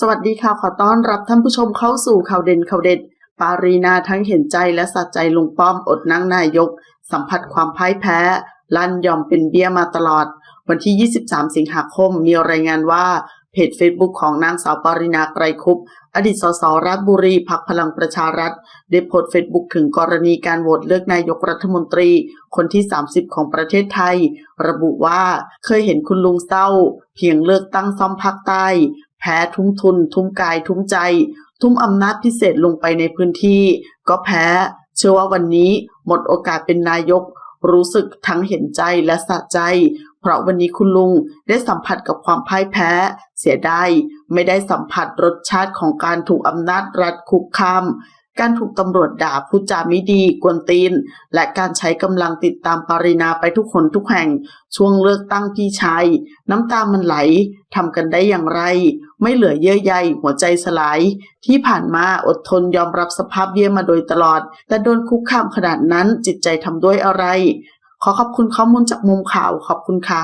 สวัสดีค่ะ ขอต้อนรับท่านผู้ชมเข้าสู่ข่าวเด่นข่าวเด็ด ปารีนาทั้งเห็นใจและสะใจลุงป้อมอดนั่งนายก สัมผัสความพ่ายแพ้ ลั่นยอมเป็นเบี้ยมาตลอด วันที่ 23 สิงหาคมมีรายงานว่า เพจเฟซบุ๊กของนางสาวปารินาไกรคุปอดีตสสราชบุรีพักพลังประชารัฐ ได้โพสต์เฟซบุ๊กถึงกรณีการโหวตเลือกนายกรัฐมนตรี คนที่ 30 ของประเทศไทย ระบุว่าเคยเห็นคุณลุงเศร้า เพียงเลือกตั้งซ่อมภาคใต้ แพ้ทุ่มทุน ทุ่มกาย ทุ่มใจ ทุ่มอำนาจพิเศษลงไปในพื้นที่ ก็แพ้ เชื่อว่าวันนี้หมดโอกาสเป็นนายก รู้สึกทั้งเห็นใจและสะใจ เพราะวันนี้คุณลุงได้สัมผัสกับความพ่ายแพ้ เสียดายไม่ได้สัมผัสรสชาติของการถูกอำนาจรัดคุกคาม การถูกตำรวจด่าพูดจาไม่ดีกวนตีน และการใช้กำลังติดตามปารินาไปทุกคนทุกแห่ง ช่วงเลือกตั้งพี่ชาย น้ำตามันไหลทำกันได้อย่างไร ไม่เหลือเยื่อใยหัวใจสลาย ที่ผ่านมาอดทนยอมรับสภาพเยี่ยมาโดยตลอด แต่โดนคุกคามขนาดนั้นจิตใจทำด้วยอะไร ขอขอบคุณข้อมูลจากมุมข่าวขอบคุณค่ะ